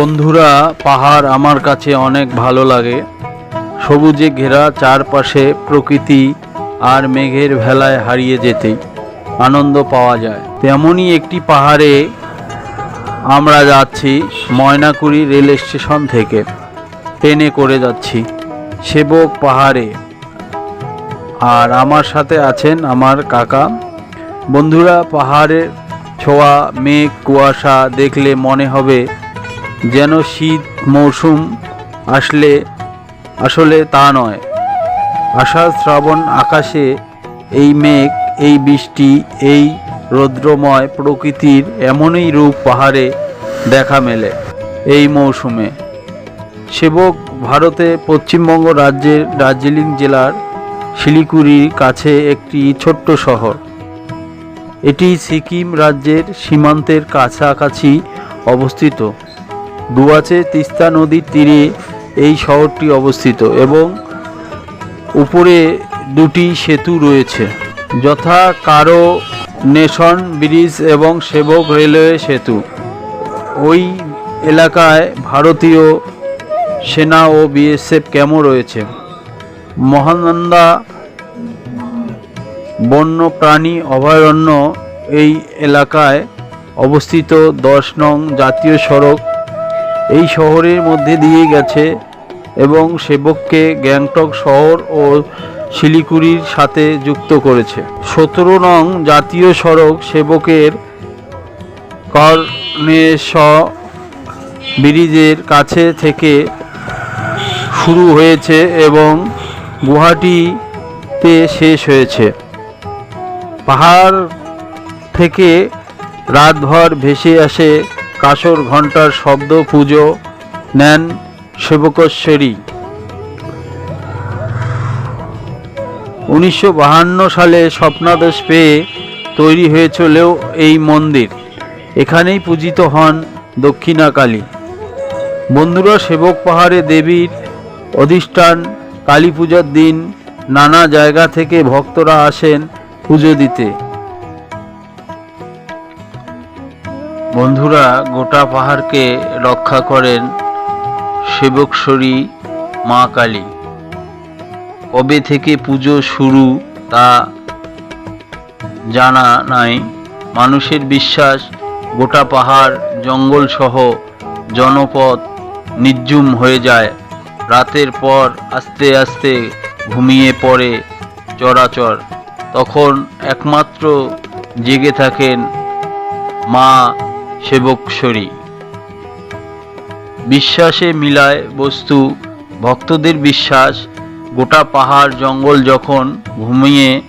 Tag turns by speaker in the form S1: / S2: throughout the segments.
S1: বন্ধুরা, পাহাড় আমার কাছে অনেক ভালো লাগে। সবুজে ঘেরা চারপাশে প্রকৃতি আর মেঘের ভেলায় হারিয়ে যেতে আনন্দ পাওয়া যায়। তেমনই একটি পাহাড়ে আমরা যাচ্ছি ময়নাকুড়ি রেল স্টেশন থেকে। ট্রেনে করে যাচ্ছি। সেবক পাহাড়ে। আর আমার সাথে আছেন আমার কাকা। বন্ধুরা, পাহাড়ের ছোঁয়া, মেঘ, কুয়াশা দেখলে মনে হবে যেন শীত মৌসুম আসলে আসলে তা নয়। আষাঢ় শ্রাবণ আকাশে এই মেঘ, এই বৃষ্টি, এই রৌদ্রময় প্রকৃতির এমনই রূপ পাহাড়ে দেখা মেলে এই মৌসুমে। সেবক ভারতে পশ্চিমবঙ্গ রাজ্যের দার্জিলিং জেলার শিলিগুড়ির কাছে একটি ছোট্ট শহর। এটি সিকিম রাজ্যের সীমান্তের কাছাকাছি অবস্থিত। ডুয়াচে তিস্তা নদীর তীরে এই শহরটি অবস্থিত এবং উপরে দুটি সেতু রয়েছে। যথা কারও নেশন, ব্রিজ এবং সেবক রেলওয়ে সেতু। ওই এলাকায় ভারতীয় সেনা ও বিএসএফ ক্যাম্পও রয়েছে। মহানন্দা বন্য প্রাণী অভয়ারণ্য এই এলাকায় অবস্থিত দশ নং জাতীয় সড়ক এই শহরের মধ্যে দিয়ে গেছে এবং সেবককে গ্যাংটক শহর ও শিলিগুড়ির সাথে যুক্ত করেছে। সতেরো নং জাতীয় সড়ক সেবকের কর্নেশ ব্রিজের কাছে থেকে শুরু হয়েছে এবং গুয়াহাটিতে শেষ হয়েছে। পাহাড় থেকে রাতভর ভেসে আসে কাসর ঘণ্টার শব্দ পুজো, নেন সেবকেশ্বরী। উনিশশো সালে স্বপ্নাদেশ পেয়ে তৈরি হয়েছিল এই মন্দির। এখানেই পূজিত হন দক্ষিণাকালী। বন্ধুরা, সেবক পাহাড়ে দেবীর অধিষ্ঠান কালী পূজার দিন, নানা জায়গা থেকে ভক্তরা আসেন পুজো দিতে। বন্ধুরা, গোটা পাহাড়কে রক্ষা করেন সেবকশ্বরী মা কালী। কবে থেকে পুজো শুরু তা জানা নাই। মানুষের বিশ্বাস, গোটা পাহাড় জঙ্গল সহ জনপদ নির্জুম হয়ে যায়। রাতের পর আস্তে আস্তে ঘুমিয়ে পড়ে চরাচর। তখন একমাত্র জেগে থাকেন মা সেবকশ্বরী বিশ্বাসে মিলায় বস্তু, ভক্তদের বিশ্বাস, গোটা পাহাড় জঙ্গল যখন ঘুমিয়ে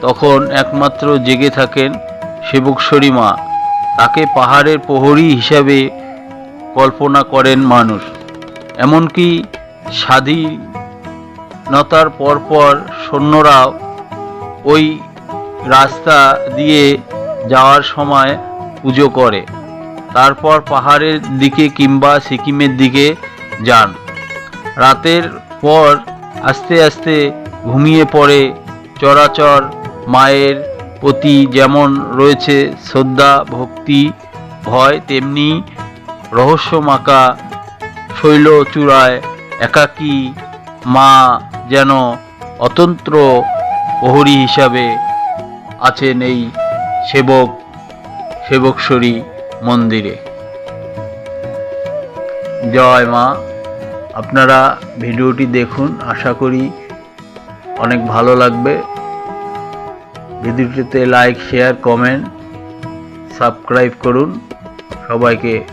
S1: তখন একমাত্র জেগে থাকেন সেবকশ্বরী মা। তাকে পাহাড়ের প্রহরী হিসাবে কল্পনা করেন মানুষ। এমনকি স্বাধীনতার পরপর সৈন্যরাও ওই রাস্তা দিয়ে যাওয়ার সময় পুজো করে। তারপর পাহাড়ের দিকে কিংবা সিকিমের দিকে যান। রাতের পর আস্তে আস্তে ঘুমিয়ে পড়ে চরাচর মায়ের প্রতি যেমন রয়েছে শ্রদ্ধা, ভক্তি, ভয়, তেমনি রহস্যমাকা শৈল চূড়ায় একাকী মা যেন অতন্ত্র প্রহরী হিসাবে আছেন এই সেবক সেবকশ্বরী মন্দিরে। জয় মা। আপনারা ভিডিওটি দেখুন, আশা করি অনেক ভালো লাগবে। ভিডিওটিতে লাইক, শেয়ার, কমেন্ট, সাবস্ক্রাইব করুন। সবাইকে